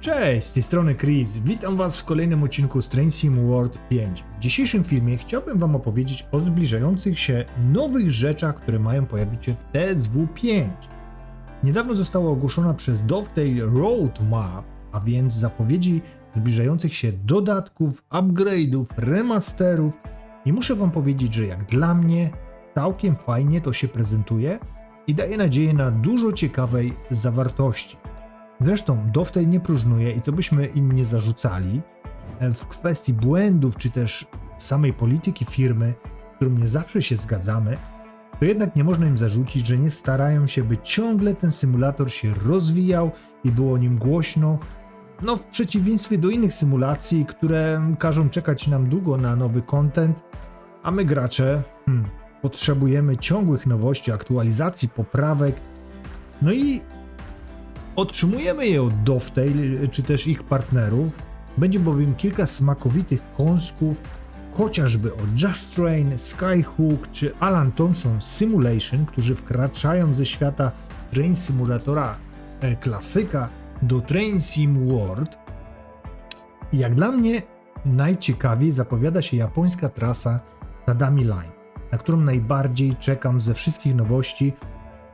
Cześć, z tej strony Chris. Witam Was w kolejnym odcinku z Sim World 5. W dzisiejszym filmie chciałbym Wam opowiedzieć o zbliżających się nowych rzeczach, które mają pojawić się w TSW 5. Niedawno została ogłoszona przez Dovetail Roadmap, a więc zapowiedzi zbliżających się dodatków, upgrade'ów, remasterów i muszę Wam powiedzieć, że jak dla mnie całkiem fajnie to się prezentuje i daje nadzieję na dużo ciekawej zawartości. Zresztą Dovetail nie próżnuje i co byśmy im nie zarzucali, e, w kwestii błędów czy też samej polityki firmy, z którą nie zawsze się zgadzamy, to jednak nie można im zarzucić, że nie starają się, by ciągle ten symulator się rozwijał i było o nim głośno. No, w przeciwieństwie do innych symulacji, które każą czekać nam długo na nowy content, a my gracze hmm, potrzebujemy ciągłych nowości, aktualizacji, poprawek. No i Otrzymujemy je od Dovetail czy też ich partnerów. Będzie bowiem kilka smakowitych kąsków, chociażby od Just Train, Skyhook czy Alan Thompson Simulation, którzy wkraczają ze świata Train Simulatora e, klasyka do Train Sim World. Jak dla mnie najciekawiej zapowiada się japońska trasa Tadami Line, na którą najbardziej czekam ze wszystkich nowości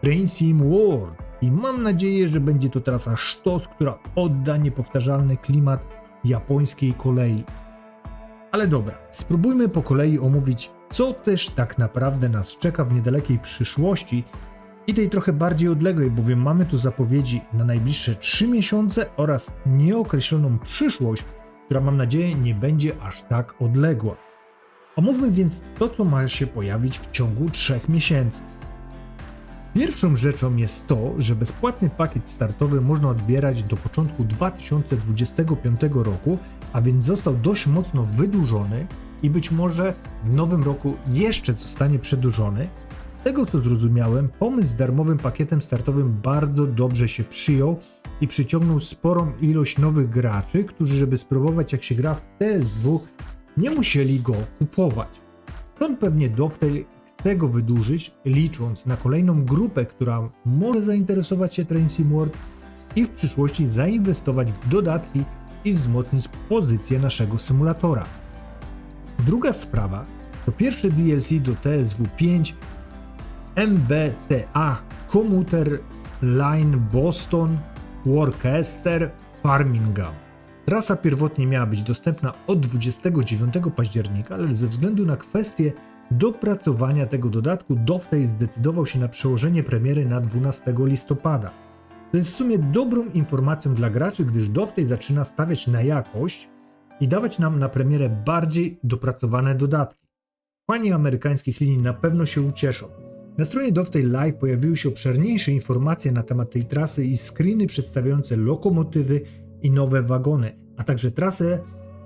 Train Sim World i mam nadzieję, że będzie to trasa sztos, która odda niepowtarzalny klimat japońskiej kolei. Ale dobra, spróbujmy po kolei omówić, co też tak naprawdę nas czeka w niedalekiej przyszłości i tej trochę bardziej odległej, bowiem mamy tu zapowiedzi na najbliższe 3 miesiące oraz nieokreśloną przyszłość, która mam nadzieję nie będzie aż tak odległa. Omówmy więc to, co ma się pojawić w ciągu 3 miesięcy. Pierwszą rzeczą jest to, że bezpłatny pakiet startowy można odbierać do początku 2025 roku, a więc został dość mocno wydłużony i być może w nowym roku jeszcze zostanie przedłużony. Z tego co zrozumiałem, pomysł z darmowym pakietem startowym bardzo dobrze się przyjął i przyciągnął sporą ilość nowych graczy, którzy żeby spróbować jak się gra w TSW nie musieli go kupować. Stąd pewnie Dovetail chce go wydłużyć, licząc na kolejną grupę, która może zainteresować się Train World i w przyszłości zainwestować w dodatki i wzmocnić pozycję naszego symulatora. Druga sprawa to pierwsze DLC do TSW 5 MBTA Commuter Line Boston Worcester Farmingham. Trasa pierwotnie miała być dostępna od 29 października, ale ze względu na kwestie dopracowania tego dodatku Dovetail zdecydował się na przełożenie premiery na 12 listopada. To jest w sumie dobrą informacją dla graczy, gdyż Dovetail zaczyna stawiać na jakość i dawać nam na premierę bardziej dopracowane dodatki. Fani amerykańskich linii na pewno się ucieszą. Na stronie Dovetail Live pojawiły się obszerniejsze informacje na temat tej trasy i screeny przedstawiające lokomotywy i nowe wagony, a także trasę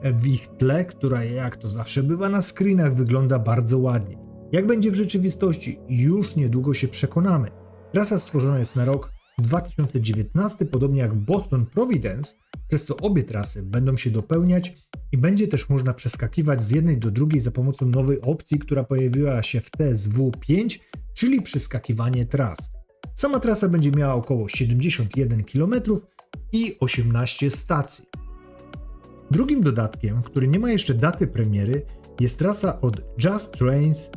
w ich tle, która jak to zawsze bywa na screenach wygląda bardzo ładnie. Jak będzie w rzeczywistości, już niedługo się przekonamy. Trasa stworzona jest na rok 2019, podobnie jak Boston Providence, przez co obie trasy będą się dopełniać i będzie też można przeskakiwać z jednej do drugiej za pomocą nowej opcji, która pojawiła się w TSW 5, czyli przeskakiwanie tras. Sama trasa będzie miała około 71 km i 18 stacji. Drugim dodatkiem, który nie ma jeszcze daty premiery, jest trasa od Just Trains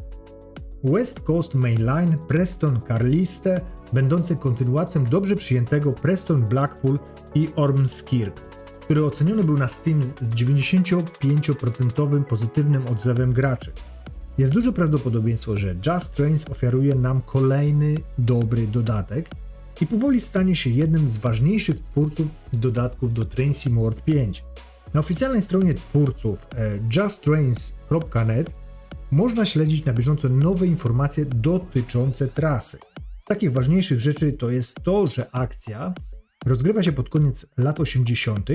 West Coast Main Line Preston Carliste, będącej kontynuacją dobrze przyjętego Preston Blackpool i Ormskirk, który oceniony był na Steam z 95% pozytywnym odzewem graczy. Jest duże prawdopodobieństwo, że Just Trains oferuje nam kolejny dobry dodatek i powoli stanie się jednym z ważniejszych twórców dodatków do Train Sim World 5. Na oficjalnej stronie twórców e, justtrains.net można śledzić na bieżąco nowe informacje dotyczące trasy. Z takich ważniejszych rzeczy to jest to, że akcja rozgrywa się pod koniec lat 80.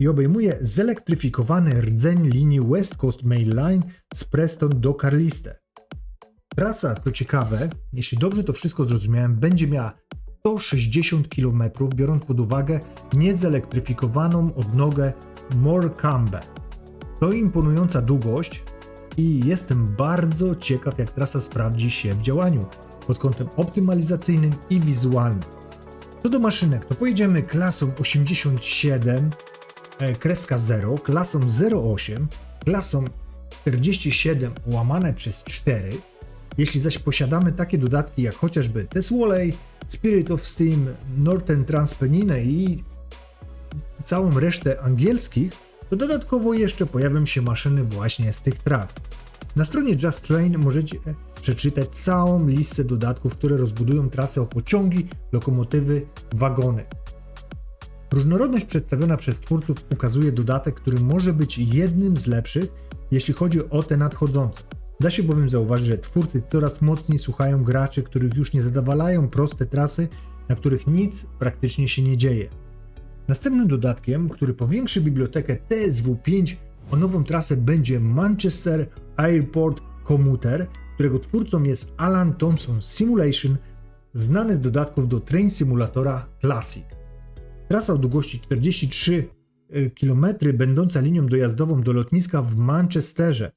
i obejmuje zelektryfikowany rdzeń linii West Coast Main Line z Preston do Carliste. Trasa, co ciekawe, jeśli dobrze to wszystko zrozumiałem, będzie miała 160 km, biorąc pod uwagę niezelektryfikowaną odnogę Morecambe. To imponująca długość i jestem bardzo ciekaw, jak trasa sprawdzi się w działaniu pod kątem optymalizacyjnym i wizualnym. Co do maszynek, to pojedziemy klasą 87 e, kreska 0, klasą 08, klasą 47 łamane przez 4. Jeśli zaś posiadamy takie dodatki jak chociażby Teswalley, Spirit of Steam, Northern Transpenine i całą resztę angielskich, to dodatkowo jeszcze pojawią się maszyny właśnie z tych tras. Na stronie Just Train możecie przeczytać całą listę dodatków, które rozbudują trasę o pociągi, lokomotywy, wagony. Różnorodność przedstawiona przez twórców ukazuje dodatek, który może być jednym z lepszych, jeśli chodzi o te nadchodzące. Da się bowiem zauważyć, że twórcy coraz mocniej słuchają graczy, których już nie zadawalają proste trasy, na których nic praktycznie się nie dzieje. Następnym dodatkiem, który powiększy bibliotekę TSW5 o nową trasę będzie Manchester Airport Commuter, którego twórcą jest Alan Thompson Simulation, znany z dodatków do Train Simulatora Classic. Trasa o długości 43 km, będąca linią dojazdową do lotniska w Manchesterze.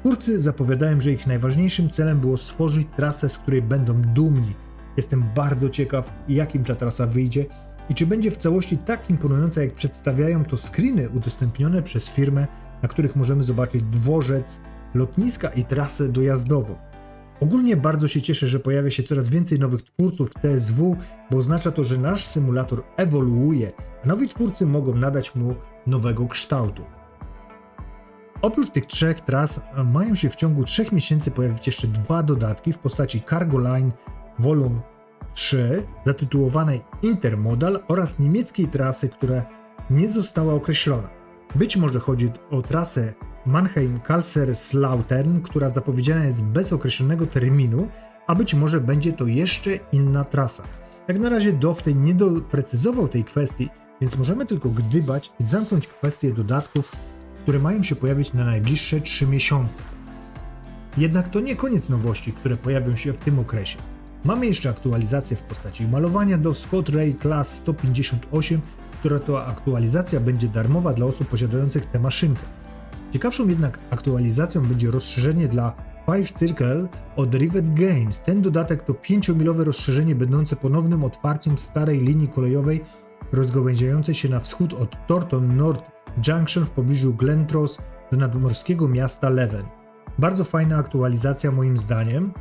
Twórcy zapowiadają, że ich najważniejszym celem było stworzyć trasę, z której będą dumni. Jestem bardzo ciekaw, jakim ta trasa wyjdzie i czy będzie w całości tak imponująca, jak przedstawiają to screeny udostępnione przez firmę, na których możemy zobaczyć dworzec, lotniska i trasę dojazdową. Ogólnie bardzo się cieszę, że pojawia się coraz więcej nowych twórców TSW, bo oznacza to, że nasz symulator ewoluuje, a nowi twórcy mogą nadać mu nowego kształtu. Oprócz tych trzech tras mają się w ciągu trzech miesięcy pojawić jeszcze dwa dodatki w postaci Cargo Line Volume 3 zatytułowanej Intermodal oraz niemieckiej trasy, która nie została określona. Być może chodzi o trasę Mannheim-Kalserslautern, która zapowiedziana jest bez określonego terminu, a być może będzie to jeszcze inna trasa. Jak na razie Dovetail nie doprecyzował tej kwestii, więc możemy tylko gdybać i zamknąć kwestię dodatków, które mają się pojawić na najbliższe 3 miesiące. Jednak to nie koniec nowości, które pojawią się w tym okresie. Mamy jeszcze aktualizację w postaci malowania do Scott Ray Class 158, która to aktualizacja będzie darmowa dla osób posiadających tę maszynkę. Ciekawszą jednak aktualizacją będzie rozszerzenie dla Five Circle od Rivet Games. Ten dodatek to 5-milowe rozszerzenie będące ponownym otwarciem starej linii kolejowej rozgałęziającej się na wschód od Thornton North Junction w pobliżu Glentross do nadmorskiego miasta Leven. Bardzo fajna aktualizacja moim zdaniem,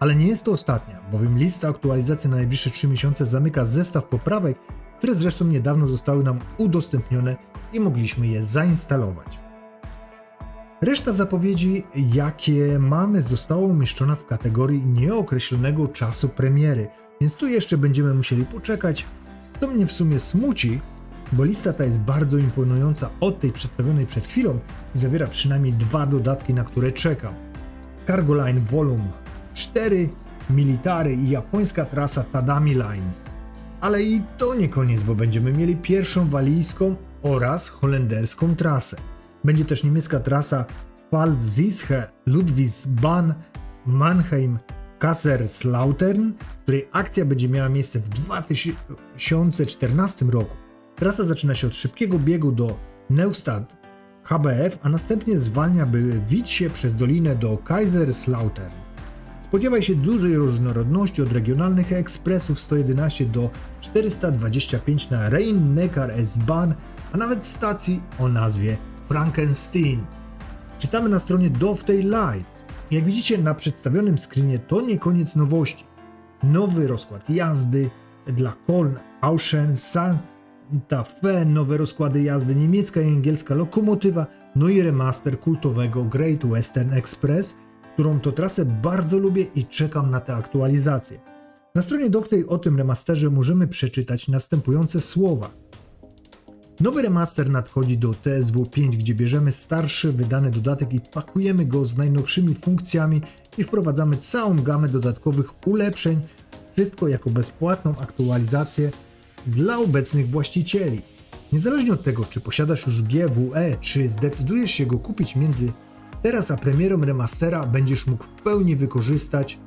ale nie jest to ostatnia, bowiem lista aktualizacji na najbliższe 3 miesiące zamyka zestaw poprawek, które zresztą niedawno zostały nam udostępnione i mogliśmy je zainstalować. Reszta zapowiedzi, jakie mamy, została umieszczona w kategorii nieokreślonego czasu premiery, więc tu jeszcze będziemy musieli poczekać. To mnie w sumie smuci, bo lista ta jest bardzo imponująca od tej przedstawionej przed chwilą i zawiera przynajmniej dwa dodatki, na które czekam. Cargo Line Volume 4, Military i japońska trasa Tadami Line. Ale i to nie koniec, bo będziemy mieli pierwszą walijską oraz holenderską trasę. Będzie też niemiecka trasa Pfalzische Ludwigsbahn Mannheim Kasserslautern, której akcja będzie miała miejsce w 2014 roku. Trasa zaczyna się od szybkiego biegu do Neustadt HBF, a następnie zwalnia, by wić się przez dolinę do Kaiserslautern. Spodziewaj się dużej różnorodności od regionalnych ekspresów 111 do 425 na Rhein-Neckar-S-Bahn, a nawet stacji o nazwie Frankenstein. Czytamy na stronie Dovetail Live. Jak widzicie na przedstawionym screenie to nie koniec nowości. Nowy rozkład jazdy dla Koln, Auschen, Santa Fe, nowe rozkłady jazdy niemiecka i angielska lokomotywa, no i remaster kultowego Great Western Express, którą to trasę bardzo lubię i czekam na te aktualizacje. Na stronie Dovetail o tym remasterze możemy przeczytać następujące słowa. Nowy remaster nadchodzi do TSW 5, gdzie bierzemy starszy wydany dodatek i pakujemy go z najnowszymi funkcjami i wprowadzamy całą gamę dodatkowych ulepszeń, wszystko jako bezpłatną aktualizację dla obecnych właścicieli. Niezależnie od tego, czy posiadasz już GWE, czy zdecydujesz się go kupić między teraz a premierą remastera, będziesz mógł w pełni wykorzystać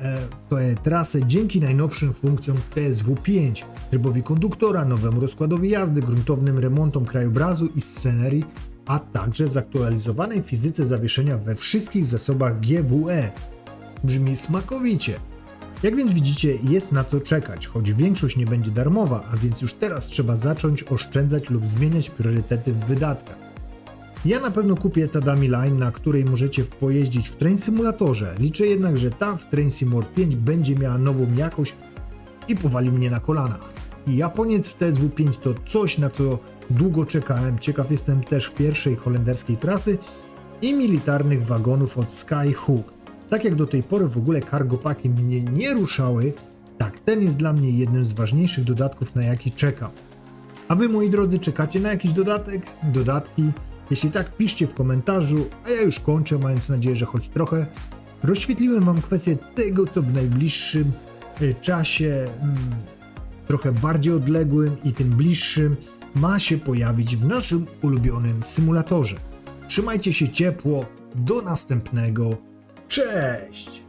e, tę trasę dzięki najnowszym funkcjom TSW 5, trybowi konduktora, nowemu rozkładowi jazdy, gruntownym remontom krajobrazu i scenerii, a także zaktualizowanej fizyce zawieszenia we wszystkich zasobach GWE. Brzmi smakowicie. Jak więc widzicie, jest na co czekać, choć większość nie będzie darmowa, a więc już teraz trzeba zacząć oszczędzać lub zmieniać priorytety w wydatkach. Ja na pewno kupię Tadami Line, na której możecie pojeździć w Train Simulatorze. Liczę jednak, że ta w Train Sim World 5 będzie miała nową jakość i powali mnie na kolana. Japoniec w TSW5 to coś, na co długo czekałem. Ciekaw jestem też pierwszej holenderskiej trasy i militarnych wagonów od Skyhook. Tak jak do tej pory w ogóle cargo paki mnie nie ruszały, tak ten jest dla mnie jednym z ważniejszych dodatków, na jaki czekam. A wy, moi drodzy, czekacie na jakiś dodatek? Dodatki? Jeśli tak, piszcie w komentarzu, a ja już kończę, mając nadzieję, że choć trochę rozświetliłem wam kwestię tego, co w najbliższym y, czasie, mm, trochę bardziej odległym i tym bliższym, ma się pojawić w naszym ulubionym symulatorze. Trzymajcie się ciepło, do następnego, cześć!